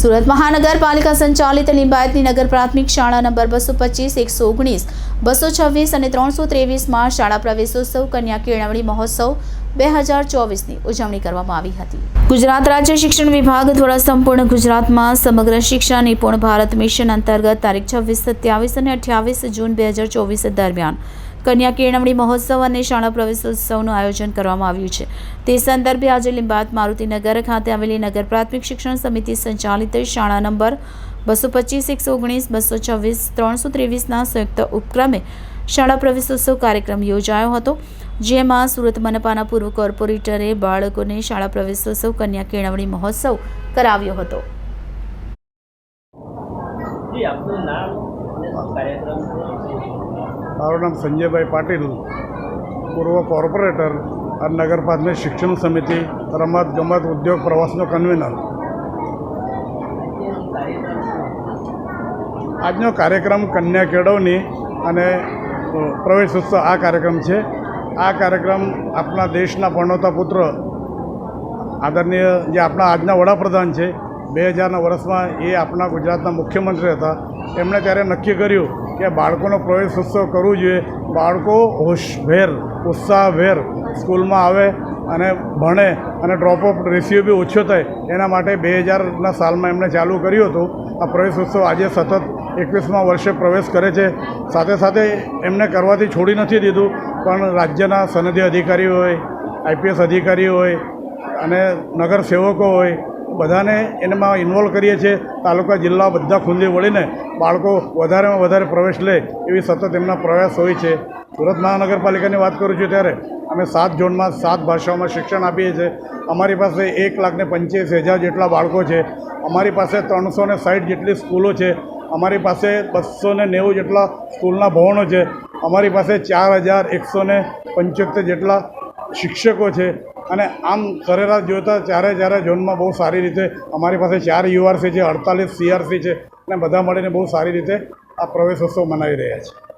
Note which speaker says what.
Speaker 1: સુરત મહાનગરપાલિકા સંચાલિત લિંબાયતની નગર પ્રાથમિક શાળા નંબર બસો પચીસ, એકસો ઓગણીસ, બસો છવ્વીસ અને ત્રણસો ત્રેવીસમાં શાળા પ્રવેશોત્સવ, કન્યા કેળવણી મહોત્સવ બે હજાર ચોવીસની ઉજવણી કરવામાં આવી હતી. ગુજરાત રાજ્ય શિક્ષણ વિભાગ દ્વારા સંપૂર્ણ ગુજરાતમાં સમગ્ર શિક્ષા નિપુણ ભારત મિશન અંતર્ગત તારીખ છવ્વીસ, સત્યાવીસ અને અઠ્યાવીસ જૂન બે હજાર ચોવીસ દરમિયાન કન્યા કેળવણી મહોત્સવ અને શાળા પ્રવેશોત્સવનું આયોજન કરવામાં આવ્યું છે. તે સંદર્ભે આજે લીંબાયત મારુતિનગર ખાતે આવેલી નગર પ્રાથમિક શિક્ષણ સમિતિ સંચાલિત શાળા નંબર બસો પચીસ, એકસો ઓગણીસ, બસો છવ્વીસ, ત્રણસો ત્રેવીસના સંયુક્ત ઉપક્રમે શાળા પ્રવેશોત્સવ કાર્યક્રમ યોજાયો હતો, જેમાં સુરત મનપાના પૂર્વ કોર્પોરેટરે બાળકોને શાળા પ્રવેશોત્સવ કન્યા કેળવણી મહોત્સવ કરાવ્યો હતો.
Speaker 2: આપનું નામ કાર્યક્રમ
Speaker 3: મારું નામ સંજયભાઈ પાટીલ, પૂર્વ કોર્પોરેટર અને નગરપાલિકા શિક્ષણ સમિતિ, રમત ગમત ઉદ્યોગ પ્રવાસનો કન્વીનર આજનો કાર્યક્રમ કન્યા કેળવણી અને પ્રવેશ ઉત્સવ, આ કાર્યક્રમ છે. આ કાર્યક્રમ આપણા દેશના પરણોતા પુત્ર, આદરણીય જે આપણા આજના વડાપ્રધાન છે બે હજારના વર્ષમાં એ આપણા ગુજરાતના મુખ્યમંત્રી હતા. એમણે ત્યારે નક્કી કર્યું કે બાળકોનો પ્રવેશ ઉત્સવ કરવું જોઈએ. બાળકો હોશભેર, ઉત્સાહભેર સ્કૂલમાં આવે અને ભણે અને ડ્રોપ ઓફ રેશિયો બી ઓછો થાય. એના માટે બે હજારના સાલમાં એમણે ચાલુ કર્યું હતું. આ પ્રવેશ ઉત્સવ આજે સતત એકવીસમાં વર્ષે પ્રવેશ કરે છે. સાથે સાથે એમને કરવાથી છોડી નથી દીધું, પણ રાજ્યના સનદી અધિકારીઓ હોય, આઈપીએસ અધિકારીઓ હોય અને નગર સેવકો હોય બધાને એનામાં ઇન્વોલ્વ કરીએ છીએ. તાલુકા, જિલ્લા બધા ખૂંદી વળીને બાળકો વધારેમાં વધારે પ્રવેશ લે એવી સતત એમના પ્રયાસ હોય છે. સુરત મહાનગરપાલિકાની વાત કરું છું ત્યારે અમે સાત ઝોનમાં સાત ભાષાઓમાં શિક્ષણ આપીએ છીએ. અમારી પાસે એક લાખને પંચ્યાસી હજાર જેટલા બાળકો છે. અમારી પાસે ત્રણસો ને સાઠ જેટલી સ્કૂલો છે. અમારી પાસે બસો ને નેવું જેટલા સ્કૂલના ભવનો છે. અમારી પાસે ચાર હજાર એકસો ને પંચોતેર જેટલા શિક્ષકો છે. અને આમ સરેરાશ જોતા ચારે ચારે ઝોનમાં બહુ સારી રીતે અમારી પાસે ચાર યુઆરસી છે, અડતાલીસ સીઆરસી છે, અને બધા મળીને બહુ સારી રીતે આ પ્રવેશોત્સવ મનાવી રહ્યા છે.